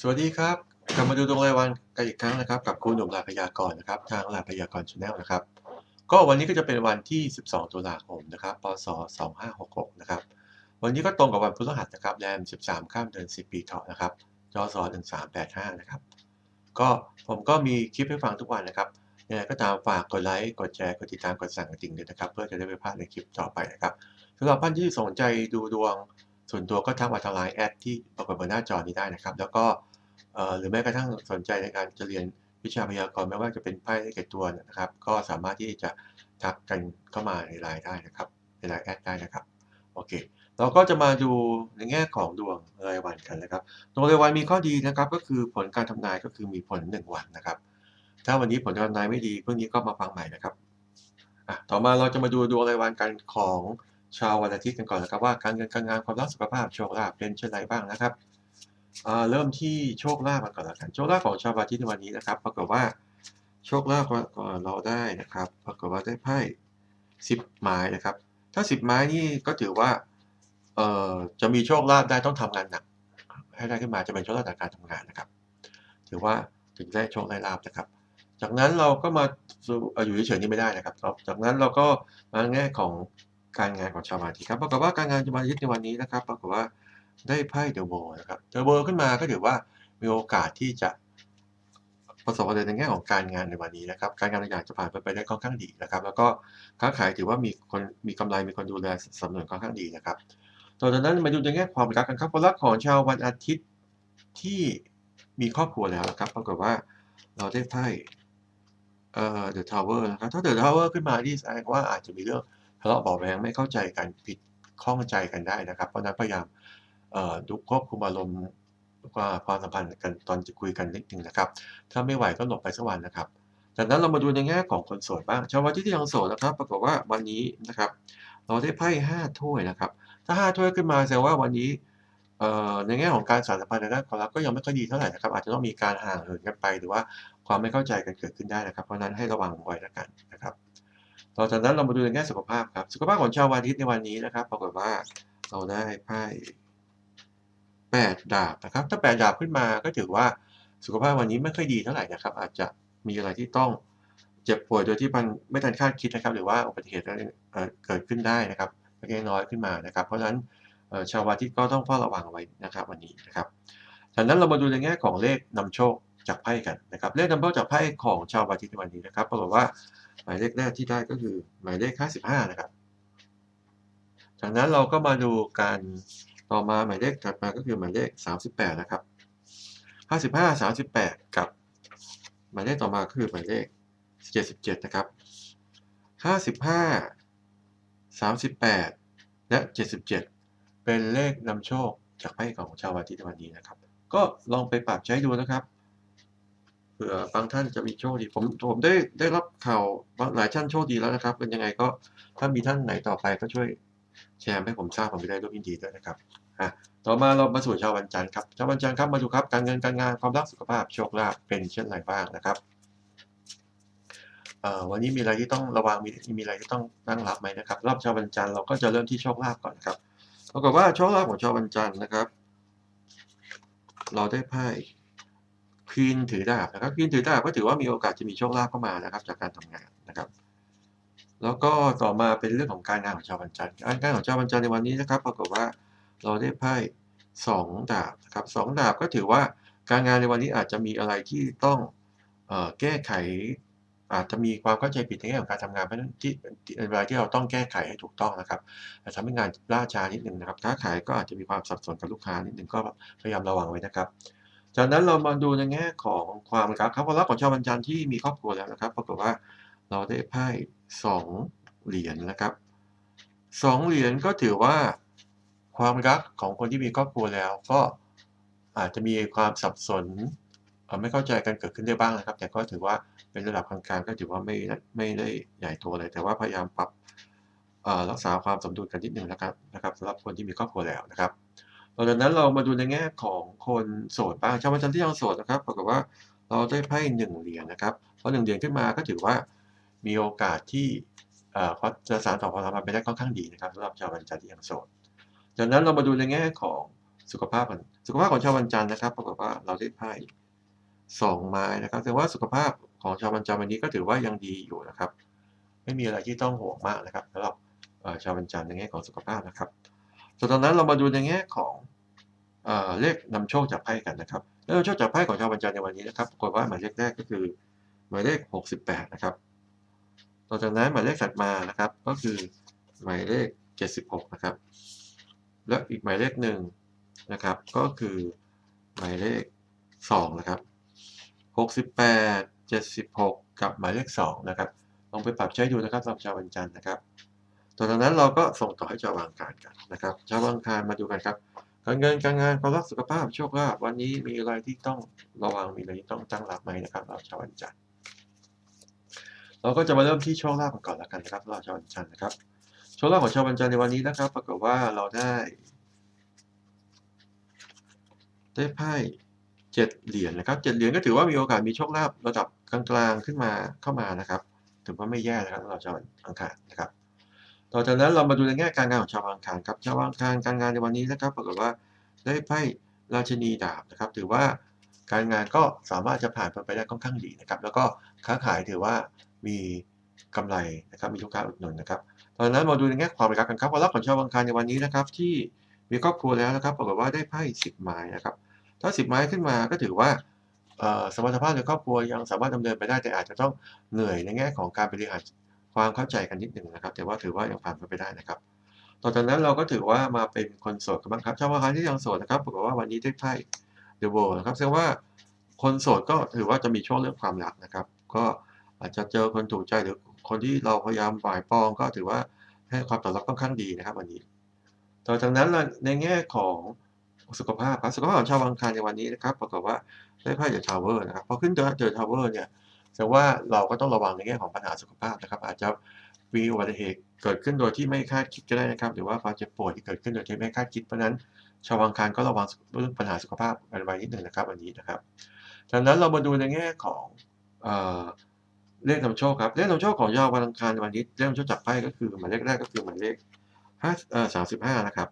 สวัสดีครับ กลับมาดูดวงรายวันกันอีกครั้งนะครับ กับครูหนุ่มลาพยากรณ์นะครับ ทางลาพยากรณ์ชาแนลนะครับ ก็วันนี้ก็จะเป็นวันที่ 12 ตุลาคมนะครับ พศ 2566 นะครับ วันนี้ก็ตรงกับวันพฤหัสนะครับแรม 13 ข้ามเดือน 10 ปีเถาะนะครับ จศ1385 นะครับ ก็ผมก็มีคลิปให้ฟังทุกวันนะครับยังไงก็ตามฝากกดไลค์ กดแชร์ กดติดตาม กดสั่งกระดิ่งด้วยนะครับ เพื่อจะได้ไม่พลาดในคลิปต่อไปนะครับสำหรับท่านที่สนใจดูดวง ส่วนตัวก็ทักมาทางไลน์แอดที่ปรากฏบนหน้าจอนี้ได้นะครับ แล้วก็หรือแม้กระทั่งสนใจในการจะเรียนวิชาพยากรณ์ไม่ว่าจะเป็นไพ่เลขเกตตัวนะครับ ก็สามารถที่จะทักกันเข้ามาในไลน์ได้นะครับ ในไลน์แอดได้นะครับโอเคเราก็จะมาดูในแง่ของดวงรายวันกันนะครับดวงรายวันมีข้อดีนะครับก็คือผลการทำนายก็คือมีผล 1 วันนะครับ ถ้าวันนี้ผลการทำนายไม่ดีพรุ่งนี้ก็มาฟังใหม่นะครับต่อมาเราจะมาดูดวงรายวันกันของ ชาววันอาทิตย์กันก่อนนะครับว่าการเงินการงานความรักสุขภาพโชคลาภเป็นเช่นไรบ้างนะครับเริ่มที่โชคลาภกันก่อนล้วกันโชคลาภของชาววันอาทิตย์ในวันนี้นะครับปรากฏว่าโชคลาภก่อนเราได้นะครับปรากฏว่าได้ไพ่สิบไม้นะครับ ถ้าสิบไม้นี่ก็ถือว่าเอ่อจะมีโชคลาภได้ต้องทำงานหนักให้ได้ขึ้นมาจะเป็นโชคลาภจากการทำงานนะครับ ถือว่าถึงได้โชคได้ลาภนะครับ จากนั้นเราก็มาอยู่เฉยๆนี่ไม่ได้นะครับ จากนั้นเราก็มาแง่ของ การงานของชาวราศีครับปรากฏว่าการงานชาวราศีในวันนี้นะครับปรากฏว่าได้ไพ่เดอะโวนะครับเดอะโวขึ้นมาก็ถือว่ามีโอกาสที่จะประสบความสำเร็จในแง่ของการงานในวันนี้นะครับ การงานต่างๆจะผ่านไปไปได้ค่อนข้างดีนะครับ แล้วก็ค้าขายถือว่ามีคนมีกำไรมีคนดูแลสนับสนุนค่อนข้างดีนะครับต่อจากนั้นมาดูในแง่ความรักกันครับความรักของชาววันอาทิตย์ที่มีครอบครัวแล้วนะครับปรากฏว่าเราได้ไพ่เอ่อ The Tower นะครับถ้า The Tower ขึ้นมานี่แสดงว่าอาจจะมีเรื่อง ทะเลาะเบาแวงไม่เข้าใจกันผิดข้องใจกันได้นะครับ เพราะนั้นพยายามดูควบคุมอารมณ์ว่าความสัมพันธ์กันตอนจะคุยกันนิดหนึ่งนะครับ ถ้าไม่ไหวก็หลบไปสักวันนะครับ จากนั้นเรามาดูในแง่ของคนโสดบ้าง ชาววันที่ที่ยังโสดนะครับ ปรากฏว่าวันนี้นะครับ เราได้ไพ่ห้าถ้วยนะครับ ถ้าห้าถ้วยขึ้นมาแสดงว่าวันนี้ในแง่ของการสานสัมพันธ์ในด้านความรักก็ยังไม่ค่อยดีเท่าไหร่นะครับ อาจจะต้องมีการห่างเหินกันไป หรือว่าความไม่เข้าใจกันเกิดขึ้นได้นะครับ เพราะฉะนั้นให้ระวังไว้แล้วกันนะครับ ต่อจากนั้นเรามาดูในแง่สุขภาพครับ สุขภาพของชาววันอาทิตในวันนี้นะครับ ปรากฏว่าเราได้ไพ่แปดดาบนะครับ ถ้าแปดดาบขึ้นมาก็ถือว่าสุขภาพวันนี้ไม่ค่อยดีเท่าไหร่นะครับ อาจจะมีอะไรที่ต้องเจ็บป่วยโดยที่มันไม่ทันคาดคิดนะครับ หรือว่าอุบัติเหตุเออเกิดขึ้นได้นะครับเล็กน้อยขึ้นมานะครับ เพราะฉะนั้นชาววันอาทิตก็ต้องเฝ้าระวังไว้นะครับ วันนี้นะครับจากนั้นเรามาดูในแง่ของเลขนำโชคจากไพ่กันนะครับ เลขนำโชคจากไพ่ของชาววันอาทิตในวันนี้นะครับปรากฏว่า มายเลขแรกที่ได้ก็คือหมายเลข 55 นะครับ จากนั้นเราก็มาดูการต่อมาหมายเลขถัดมาก็คือหมายเลข 38 นะครับ 55 38 กับ หมายเลขต่อมาก็คือหมายเลข 77 นะครับ 55 38 และ 77 เป็นเลขนำโชคจากไพ่ของชาววันอาทิตย์ในวันนี้นะครับ ก็ลองไปปรับใช้ดูนะครับ เผื่อบางท่านจะมีโชคดีผมผมได้ได้รับข่าวว่าหลายท่านโชคดีแล้วนะครับเป็นยังไงก็ถ้ามีท่านไหนต่อไปก็ช่วยแชร์ให้ผมทราบผมจะได้ร่วมยินดีด้วยนะครับอะต่อมาเรามาสู่ชาววันจันทร์ครับชาววันจันทร์ครับมาดูครับการเงินการงานความรักสุขภาพโชคลาภเป็นเช่นไรบ้างนะครับเอ่อวันนี้มีอะไรที่ต้องระวังมีมีอะไรที่ต้องตั้งรับไหมนะครับรอบชาววันจันทร์เราก็จะเริ่มที่โชคลาภก่อนนครับปรากฏว่าโชคลาภของชาววันจันทร์นะครับ เราได้ไพ่ ควีนถือดาบนะครับควีนถือดาบก็ถือว่ามีโอกาสจะมีโชคลาภเข้ามานะครับ จากการทำงานนะครับ แล้วก็ต่อมาเป็นเรื่องของการงานของชาววันจันการงานของชาววันจันในวันนี้นะครับปรากฏว่าเราได้ไพ่สองดาบนะครับสองดาบก็ถือว่าการงานในวันนี้อาจจะมีอะไรที่ต้องออแก้ไข อาจจะมีความเข้าใจผิดในแง่ของการทำงานเพราะนั้นที่เวลาที่เราต้องแก้ไขให้ถูกต้องนะครับอาจจะทำให้งานล่าช้านิดหนึ่งนะครับค้าขายก็อาจจะมีความสับสนกับลูกค้านิดหนึ่งก็พยายามระวังไว้นะครับ จากนั้นเรามาดูในแง่ของความรักครับความรักของชาววันจันที่มีครอบครัวแล้วนะครับปรากฏว่าเราได้ไพ่สองเหรียญนะครับสองเหรียญก็ถือว่าความรักของคนที่มีครอบครัวแล้วก็อาจจะมีความสับสนไม่เข้าใจกันเกิดขึ้นได้บ้างนะครับ แต่ก็ถือว่าเป็นระดับกลางๆก็ถือว่าไม่ไม่ได้ใหญ่โตเลย แต่ว่าพยายามปรับรักษาความสมดุลกันนิดหนึ่งนะครับนะครับสำหรับคนที่มีครอบครัวแล้วนะครับ หลังจากนั้นเรามาดูในแง่ของคนโสดบ้างชาววันจันทร์ที่ยังโสดนะครับปรากฏว่าเราได้ไพ่หนึ่งเหรียญนะครับพอหนึ่งเหรียญขึ้นมาก็ถือว่ามีโอกาสที่เอ่อเขาจะสานต่อความสัมพันธ์ไปได้ค่อนข้างดีนะครับสำหรับชาววันจันทร์ที่ยังโสดจากนั้นเรามาดูในแง่ของสุขภาพกันสุขภาพของชาววันจันทร์นะครับปรากฏว่าเราได้ไพ่สองไม้นะครับแสดงว่าสุขภาพของชาววันจันทร์วันนี้ก็ถือว่ายังดีอยู่นะครับ ไม่มีอะไรที่ต้องห่วงมากนะครับสำหรับชาววันจันทร์ในแง่ของสุขภาพนะครับส่วนตอนนั้นเรามาดูในแง่ของ เลขนำโชคจากไพ่กันนะครับเลขนำโชคจากไพ่ของชาววันจันทร์ในวันนี้นะครับปรากฏว่าหมายเลขแรกก็คือหมายเลข 68 นะครับ ต่อจากนั้นหมายเลขถัดมานะครับ ก็คือหมายเลข 76 นะครับ และอีกหมายเลขหนึ่งนะครับ ก็คือหมายเลข 2 นะครับ 68 76 กับหมายเลข 2 นะครับ ลองไปปรับใช้ดูนะครับสำหรับชาววันจันทร์นะครับต่อจากนั้นเราก็ส่งต่อให้ชาววางการกันนะครับ ชาววางการมาดูกันครับ การเงินการงานความรักสุขภาพโชคลาภวันนี้มีอะไรที่ต้องระวังมีอะไรที่ต้องตั้งรับไหมนะครับ เราชาววันจันทร์เราก็จะมาเริ่มที่โชคลาภก่อนแล้วกันนะครับ เราชาววันจันทร์นะครับโชคลาภของชาววันจันทร์ในวันนี้นะครับปรากฏว่าเราได้ ได้ไพ่เจ็ดเหรียญนะครับเจ็ดเหรียญก็ถือว่ามีโอกาสมีโชคลาภระดับกลางๆขึ้นมาเข้ามานะครับ ถือว่าไม่แย่นะครับสำหรับชาวอังคารนะครับ ต่อจากนั้นเรามาดูในแง่การงานของชาวอังคารครับ ชาวอังคารการงานในวันนี้นะครับปรากฏว่าได้ไพ่ราชนีดาบนะครับ ถือว่าการงานก็สามารถจะผ่านไปได้ค่อนข้างดีนะครับ แล้วก็ค้าขายถือว่ามีกำไรนะครับมีลูกค้าอุดหนุนนะครับตอนนั้นมาดูในแง่ความรักกันครับความรักของชาวอังคารในวันนี้นะครับ ที่มีครอบครัวแล้วนะครับปรากฏว่าได้ไพ่สิบไม้นะครับ ถ้าสิบไม้ขึ้นมาก็ถือว่าสมรรถภาพในครอบครัวยังสามารถดำเนินไปได้แต่อาจจะต้องเหนื่อยในแง่ของการบริหาร ความเข้าใจกันนิดหนึ่งนะครับ แต่ว่าถือว่ายังผ่านไปได้นะครับ ต่อจากนั้นเราก็ถือว่ามาเป็นคนโสดกันบ้างครับชาวอังคารที่ยังโสดนะครับปรากฏว่าวันนี้ได้ไพ่เดอะโวนะครับแสดงว่าคนโสดก็ถือว่าจะมีช่วงเรื่องความรักนะครับ ก็อาจจะเจอคนถูกใจหรือคนที่เราพยายามฝ่ายปองก็ถือว่าให้ความตอบรับค่อนข้างดีนะครับ วันนี้ ต่อจากนั้นในแง่ของสุขภาพครับสุขภาพของชาวอังคารในวันนี้นะครับปรากฏว่าได้ไพ่เดอะทาวเวอร์นะครับพอขึ้นเดอะทาวเวอร์เนี่ย แสดงว่าเราก็ต้องระวังในแง่ของปัญหาสุขภาพนะครับ อาจจะมีอุบัติเหตุเกิดขึ้นโดยที่ไม่คาดคิดก็ได้นะครับ หรือว่าความเจ็บป่วยที่เกิดขึ้นโดยที่ไม่คาดคิดเพราะนั้น ชาวอังคารก็ระวังเรื่องปัญหาสุขภาพกันไว้นิดหนึ่งนะครับวันนี้นะครับจากนั้นเรามาดูในแง่ของเอเลขนำโชคครับเลขนำโชคของชาววันอังคารวันนี้เลขนำโชคจากไพ่ก็คือหมายเลขแรกก็คือหมายเลขห้าเอ่อสามสิบห้านะครับ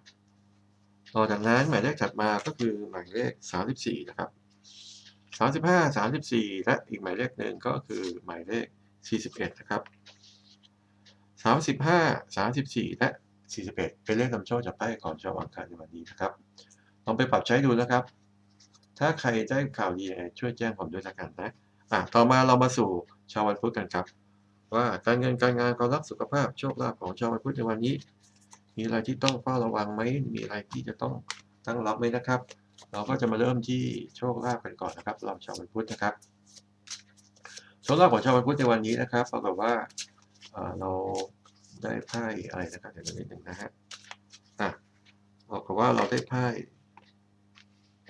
ต่อจากนั้นหมายเลขถัดมาก็คือหมายเลขสามสิบสี่นะครับ สามสิบห้าสามสิบสี่และอีกหมายเลขหนึ่งก็คือหมายเลขสี่สิบเอ็ดนะครับสามสิบห้าสามสิบสี่และสี่สิบเอ็ดเป็นเลขนำโชคจากไพ่องชาวอังคารในวันนี้นะครับ ลองไปปรับใช้ดูนะครับ ถ้าใครได้ข่าวดีช่วยแจ้งผมด้วยละกันนะอะต่อมาเรามาสู่ชาววันพุธกันครับ ว่าการเงินการงานความรักสุขภาพโชคลาภของชาววันพุธในวันนี้ มีอะไรที่ต้องเฝ้าระวังไหมมีอะไรที่จะต้องตั้งรับไหมนะครับ เราก็จะมาเริ่มที่โชคลาภกันก่อนนะครับสำหรับชาววันพุธนะครับ โชคลาภของชาววันพุธในวันนี้นะครับปรากฏว่าเราได้ไพ่อะไรนะครับเดี๋ยวนิดหนึ่งนะฮะอะปรากว่าเราได้ไพ่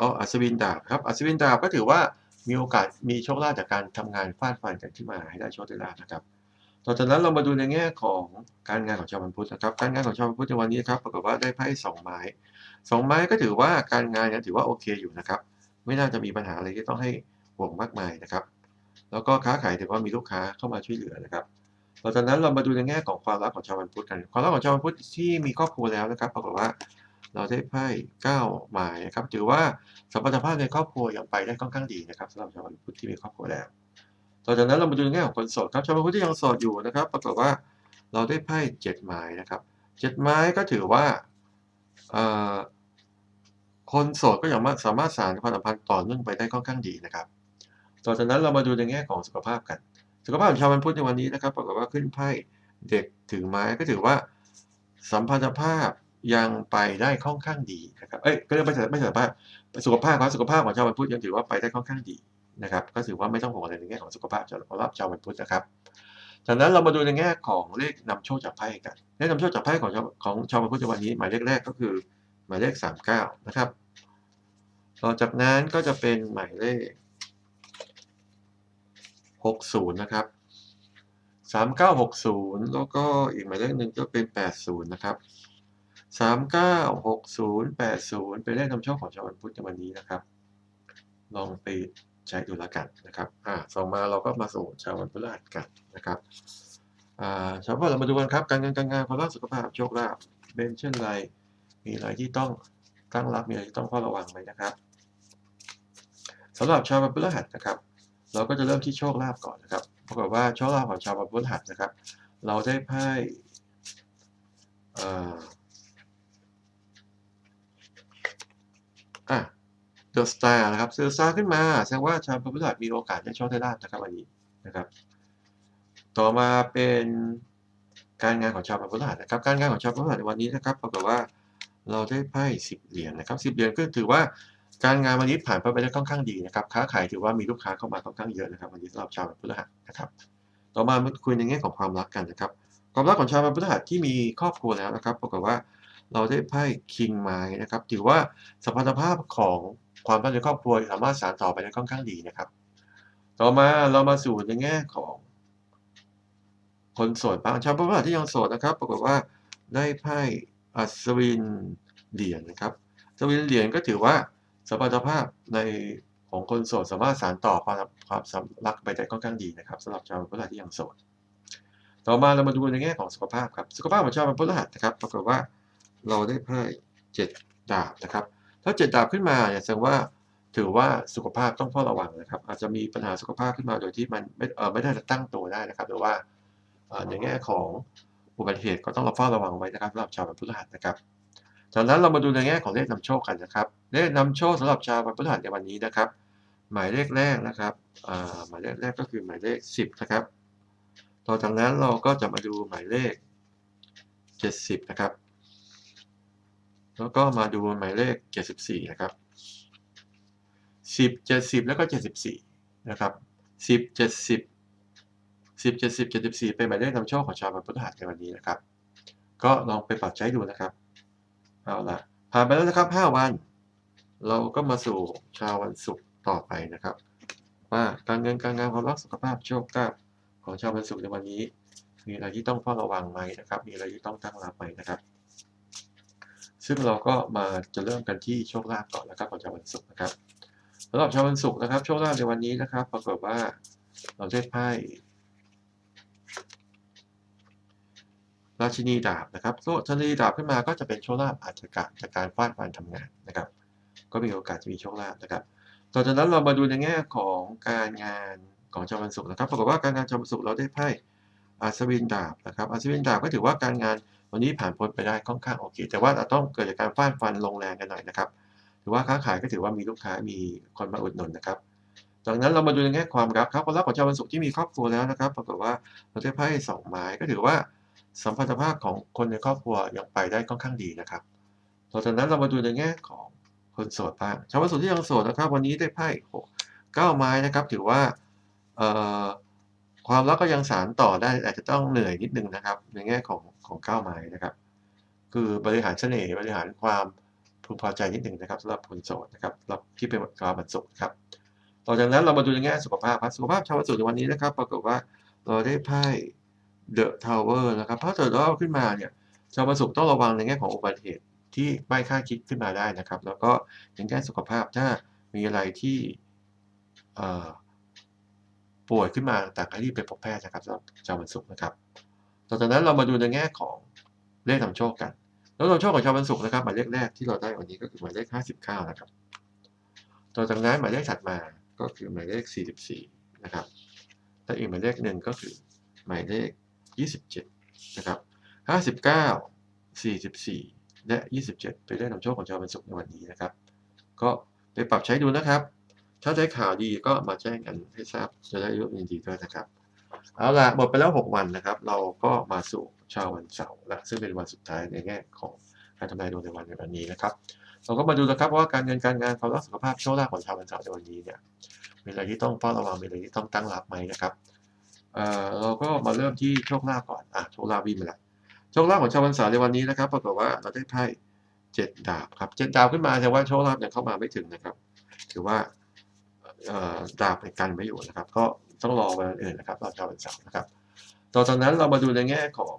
อ๋ออัศวินดาบครับอัศวินดาบก็ถือว่ามีโอกาสมีโชคลาภจากการทำงานฟาดฟันกันขึ้นมาให้ได้โชคได้ลาภนะครับต่อจากนั้นเรามาดูในแง่ของการงานของชาววันพุธนะครับ การงานของชาววันพุธในวันนี้ครับปรากฏว่าได้ไพ่สองไม้ สองไม้ก็ถือว่าการงานเนี่ยถือว่าโอเคอยู่นะครับ ไม่น่าจะมีปัญหาอะไรที่ต้องให้ห่วงมากมายนะครับ แล้วก็ค้าขายถือว่ามีลูกค้าเข้ามาช่วยเหลือนะครับต่อจากนั้นเรามาดูในแง่ของความรักของชาววันพุธกัน ความรักของชาววันพุธที่มีครอบครัวแล้วนะครับปรากฏว่าเราได้ไพ่เก้าไม้นะครับ ถือว่าสัมพันธภาพในครอบครัวยังไปได้ค่อนข้างดีนะครับสำหรับชาววันพุธที่มีครอบครัวแล้วต่อจากนั้นเรามาดูในแง่ของคนโสดครับชาววันพุธที่ยังโสดอยู่นะครับ ปรากฏว่าเราได้ไพ่เจ็ดไม้นะครับเจ็ดไม้ก็ถือว่า คนโสดก็ยังสามารถสานความสัมพันธ์ต่อเนื่องไปได้ค่อนข้างดีนะครับ ต่อจากนั้นเรามาดูในแง่ของสุขภาพกัน สุขภาพของชาววันพุธในวันนี้นะครับปรากฏว่าขึ้นไพ่เด็กถือไม้ก็ถือว่าสัมพันธภาพยังไปได้ค่อนข้างดีนะครับ เอ้ยก็เรียกไม่ใช่ไม่ใช่สุขภาพสุขภาพครับสุขภาพของชาววันพุธยังถือว่าไปได้ค่อนข้างดีนะครับ ก็ถือว่าไม่ต้องห่วงอะไรในแง่ของสุขภาพสำหรับชาววันพุธนะครับจากนั้นเรามาดูในแง่ของเลขนำโชคจากไพ่กัน เลขนำโชคจากไพ่ของชาวของชาววันพุธในวันนี้หมายเลขแรกก็คือ หมายเลขสามเก้านะครับ ต่อจากนั้นก็จะเป็นหมายเลขหกศูนย์นะครับสามเก้าหกศูนย์แล้วก็อีกหมายเลขหนึ่งก็เป็นแปดศูนย์นะครับสามเก้าหกศูนย์แปดศูนย์เป็นเลขนำโชคของชาววันพุธในวันนี้นะครับ ลองไปใช้ดูแล้วกันนะครับอ่าส่งมาเราก็มาสู่ชาววันพฤหัสกันนะครับอ่าชาวพฤหัสเรามาดูกันครับ การเงินการงานความรักสุขภาพโชคลาภเป็นเช่นไร มีอะไรที่ต้องตั้งรับมีอะไรที่ต้องเฝ้าระวังไหมนะครับสำหรับชาววันพฤหัสนะครับ เราก็จะเริ่มที่โชคลาภก่อนนะครับปรากฏว่าโชคลาภของชาววันพฤหัสนะครับ เราได้ไพ่อะเดอะสตาร์นะครับเดอะสตาร์ขึ้นมา แสดงว่าชาววันพฤหัสมีโอกาสได้โชคได้ลาภนะครับวันนี้นะครับต่อมาเป็นการงานของชาววันพฤหัสนะครับ การงานของชาววันพฤหัสในวันนี้นะครับปรากฏว่า เราได้ไพ่สิบเหรียญนะครับสิบเหรียญก็ถือว่าการงานวันนี้ผ่านไปได้ค่อนข้างดีนะครับค้าขายถือว่ามีลูกค้าเข้ามาค่อนข้างเยอะนะครับวันนี้สำหรับชาววันพฤหัสนะครับ ต่อมาคุยในแง่ของความรักกันนะครับ ความรักของชาววันพฤหัสที่มีครอบครัวแล้วนะครับปรากฏว่าเราได้ไพ่คิงไม้นะครับ ถือว่าสมรรถภาพของความรักในครอบครัวสามารถสานต่อไปได้ค่อนข้างดีนะครับ ต่อมาเรามาสู่ในแง่ของ คนโสดบ้างชาวพฤหัสที่ยังโสดนะครับ ปรากฏว่าได้ไพ่ อัศวินเหรียญนะครับอัศวินเหรียญก็ถือว่าสมรรถภาพในของคนโสดสามารถสานต่อความความสัมรักไปได้ค่อนข้างดีนะครับสำหรับชาวพฤหัสที่ยังโสด ต่อมาเรามาดูในแง่ของสุขภาพครับ สุขภาพของชาวพฤหัสนะครับ ปรากฏว่าเราได้ไพ่เจ็ดดาบนะครับ ถ้าเจ็ดดาบขึ้นมาเนี่ยแสดงว่าถือว่าสุขภาพต้องเฝ้าระวังนะครับ อาจจะมีปัญหาสุขภาพขึ้นมาโดยที่มันไม่เออไม่ได้ตั้งตัวได้นะครับหรือว่าในแง่ของ อุบัติเหตุก็ต้องระเฝ้าระวังไว้นะครับสำหรับชาววันพฤหัสนะครับจากนั้นเรามาดูในแง่ของเลขนำโชคกันนะครับเลขนำโชคสำหรับชาววันพฤหัสในวันนี้นะครับ หมายเลขแรกนะครับหมายเลขแรกก็คือหมายเลขสิบนะครับต่อจากนั้นเราก็จะมาดูหมายเลขเจ็ดสิบนะครับ แล้วก็มาดูหมายเลขเจ็ดสิบสี่นะครับสิบเจ็ดสิบแล้วก็เจ็ดสิบสี่นะครับสิบ เจ็ดสิบเจ็ดสิบเจ็ดสิบสี่เป็นหมายเลขนำโชคของชาววันพฤหัสในวันนี้นะครับ ก็ลองไปปรับใช้ดูนะครับ เอาละผ่านไปแล้วนะครับห้าวัน เราก็มาสู่ชาววันศุกร์ต่อไปนะครับ ว่าการเงินการงานความรักสุขภาพโชคลาภของชาววันศุกร์ในวันนี้ มีอะไรที่ต้องเฝ้าระวังไหมนะครับ มีอะไรที่ต้องตั้งรับไหมนะครับ ซึ่งเราก็มาจะเริ่มกันที่โชคลาภก่อนนะครับของชาววันศุกร์นะครับสำหรับชาววันศุกร์นะครับ โชคลาภในวันนี้นะครับ ปรากฏว่าเราได้ไพ่ ราชินีดาบนะครับโลราชนีดาบขึ้นมาก็จะเป็นโชคลาภอาจจะกะจากการฟาดฟันทำงานนะครับ ก็มีโอกาสจะมีโชคลาภนะครับ ต่อจากนั้นเรามาดูในแง่ของการงานของชาววันศุกร์นะครับปรากฏว่าการงานชาววันศุกร์เราได้ไพ่อัศวินดาบนะครับอัศวินดาบก็ถือว่าการงานวันนี้ผ่านพ้นไปได้ค่อนข้างโอเค แต่ว่าต้องเกิดจากการฟาดฟันลงแรงกันหน่อยนะครับถือว่าค้าขายก็ถือว่ามีลูกค้ามีคนมาอุดหนุนนะครับจากนั้นเรามาดูในแง่ความรักครับความรักของชาววันศุกร์ที่มีครอบครัวแล้วนะครับ ปรากฏว่าเราได้ไพ่สองไม้ก็ถือว่า สัมพันธภาพของคนในครอบครัวยังไปได้ค่อนข้างดีนะครับต่อจากนั้นเรามาดูในแง่ของคนโสดบ้างชาววันศุที่ยังโสดนะครับ วันนี้ได้ไพ่หกเก้าไม้นะครับ ถือว่าความรักก็ยังสารต่อได้อาจจะต้องเหนื่อยนิดนึงนะครับ ในแง่ของของเก้าไม้นะครับ คือบริหารเสน่ห์บริหารความพึงพอใจนิดหนึ่งนะครับสำหรับคนโสดนะครับเรับที่เป็นความวันศุครับต่อจากนั้นเรามาดูในแง่สุขภาพครับสุขภาพชาววันศุในวันนี้นะครับ ปรากฏว่าเราได้ไพ่ เดอะทาวเวอร์นะครับถ้าเกิดว่าขึ้นมาเนี่ยชาววันศุกร์ต้องระวังในแง่ของอุบัติเหตุที่ไม่คาดคิดขึ้นมาได้นะครับ แล้วก็ในแง่สุขภาพถ้ามีอะไรที่ป่วยขึ้นมาต่างให้รีบไปพบแพทย์นะครับสำหรับชาววันศุกร์นะครับต่อจากนั้นเรามาดูในแง่ของเลขนำโชคกัน แล้วนำโชคของชาววันศุกร์นะครับหมายเลขแรกที่เราได้วันนี้ก็คือหมายเลข 59 นะครับ ต่อจากนั้นหมายเลขถัดมาก็คือหมายเลข 44 นะครับ และอีกหมายเลขหนึ่งก็คือหมายเลข 27 นะครับ 59 44 และ 27ไปได้นำโชคของชาววันศุกร์ในวันนี้นะครับ ก็ไปปรับใช้ดูนะครับ ถ้าได้ข่าวดีก็มาแจ้งกันให้ทราบจะได้รู้ยินดีด้วยนะครับ เอาล่ะหมดไปแล้ว 6 วันนะครับ เราก็มาสู่ชาววันเสาร์และซึ่งเป็นวันสุดท้ายในแง่ของการทำนายดวงในวันในวันนี้นะครับเราก็มาดูนะครับว่าการเงินการงานความรักสุขภาพโชคลาภของชาววันเสาร์ในวันนี้เนี่ยมีอะไรที่ต้องเฝ้าระวังมีอะไรที่ต้องตั้งรับไหมนะครับ เราก็มาเริ่มที่โชคลาภก่อนอะโชคลาภวิ่งมาแล้วโชคลาภของชาววันเสาในวันนี้นะครับ ปรากฏว่าเราได้ไพ่เจ็ดดาบครับเจ็ดดาบขึ้นมาแต่ว่าโชคลาภยังเข้ามาไม่ถึงนะครับ ถือว่าดาบในกันไม่อยู่นะครับ ก็ต้องรอวันอื่นนะครับเราชาววันเสานะครับต่อจากนั้นเรามาดูในแง่ของ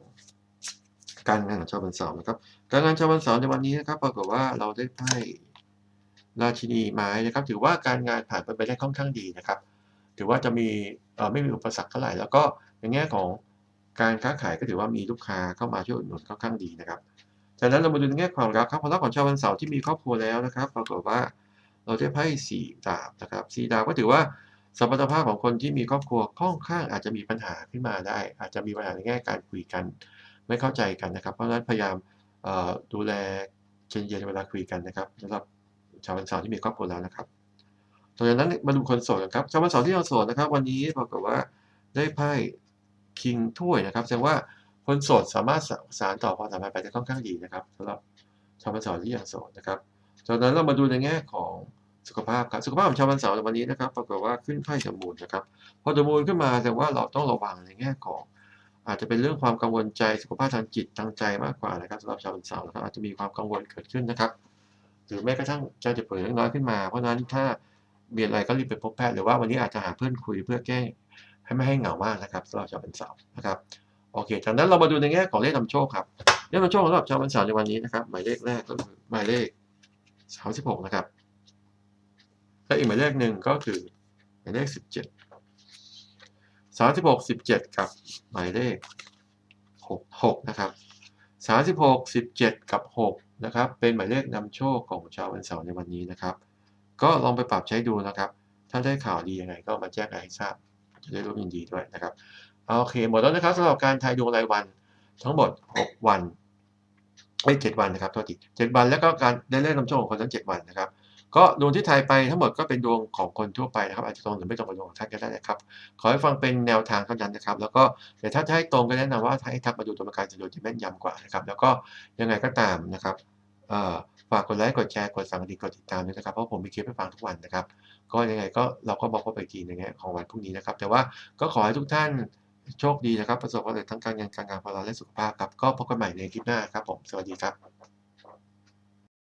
การงานของชาววันเสาร์นะครับ การงานชาววันเสาร์ในวันนี้นะครับปรากฏว่าเราได้ไพ่ราชินีไม้นะครับ ถือว่าการงานผ่านไปได้ค่อนข้างดีนะครับ ถือว่าจะมี ไม่มีอุปสรรคเท่าไหร่ แล้วก็ในแง่ของการค้าขายก็ถือว่ามีลูกค้าเข้ามาช่วยอุดหนุนค่อนข้างดีนะครับ จากนั้นเรามาดูในแง่ความรักครับความรักของชาววันเสาร์ที่มีครอบครัวแล้วนะครับปรากฏว่าเราได้ไพ่สี่ดาบนะครับสี่ดาบก็ถือว่าสมรรถภาพของคนที่มีครอบครัวค่อนข้างอาจจะมีปัญหาขึ้นมาได้ อาจจะมีปัญหาในแง่การคุยกัน ไม่เข้าใจกันนะครับ เพราะฉะนั้นพยายามดูแลเย็นๆเวลาคุยกันนะครับสำหรับชาววันเสาร์ที่มีครอบครัวแล้วนะครับ จากนั้นมาดูคนโสดกันครับชาววันสาร์ที่ยังโสดนะครับ วันนี้ปรากฏว่าได้ไพ่คิงถ้วยนะครับแสดงว่าคนโสดสามารถสานต่อความสัมพันธ์ไปได้ค่อนข้างดีนะครับสำหรับชาววันสาร์ที่ยังโสดนะครับจากนั้นเรามาดูในแง่ของสุขภาพครับสุขภาพของชาววันเสาร์ในวันนี้นะครับปรากฏว่าขึ้นไพ่เดมูนนะครับพอเดมูนขึ้นมาแสดงว่าเราต้องระวังในแง่ของ อาจจะเป็นเรื่องความกังวลใจสุขภาพทางจิตทางใจมากกว่านะครับสำหรับชาววันเสาร์นะครับอาจจะมีความกังวลเกิดขึ้นนะครับ หรือแม้กระทั่งใจเจ็บป่วยเล็กน้อยขึ้นมา เพราะนั้นถ้า มีอะไรก็รีบไปพบแพทย์หรือว่าวันนี้อาจจะหาเพื่อนคุยเพื่อแก้ให้ไม่ให้เหงามากนะครับสำหรับชาววันเสาร์นะครับโอเคจากนั้นเรามาดูในแง่ของเลขนำโชคครับเลขนำโชคสำหรับชาววันเสาร์ในวันนี้นะครับหมายเลขแรกก็คือหมายเลขสามสิบหกนะครับและอีกหมายเลขหนึ่งก็คือหมายเลขสิบเจ็ดสามสิบหกสิบเจ็ดกับหมายเลขหกหกนะครับสามสิบหกสิบเจ็ดกับหกนะครับเป็นหมายเลขนำโชคของชาววันเสาร์ในวันนี้นะครับ ก็ลองไปปรับใช้ดูนะครับ ถ้าได้ข่าวดียังไงก็มาแจ้งให้ทราบ จะได้ร่วมยินดีด้วยนะครับ โอเค หมดแล้วนะครับสำหรับการทายดวงรายวันทั้งหมด 6 วันไม่เจ็ดวันนะครับโทษทีเจ็ดวันแล้วก็การได้เลขนำโชคของคนทั้ง7วันนะครับก็ดวงที่ทายไปทั้งหมดก็เป็นดวงของคนทั่วไปนะครับอาจจะตรงหรือไม่ตรงกับดวงของท่านก็ได้นะครับ ขอให้ฟังเป็นแนวทางเท่านั้นนะครับ แล้วก็แต่ถ้าจะให้ตรงก็แนะนำว่าให้ทักมาดูตัวประกันจะดูจะแม่นยำกว่านะครับ แล้วก็ยังไงก็ตามนะครับเอ่อ ฝากกดไลค์กดแชร์กดสั่งกระดิ่งกดติดตามด้วยนะครับ เพราะผมมีคลิปให้ฟังทุกวันนะครับ ก็ยังไงก็เราก็บอกว่าไปทีในแง่ของวันพรุ่งนี้นะครับ แต่ว่าก็ขอให้ทุกท่านโชคดีนะครับ ประสบความสำเร็จทั้งการงานการงานพลังและสุขภาพครับก็พบกันใหม่ในคลิปหน้าครับผมสวัสดีครับ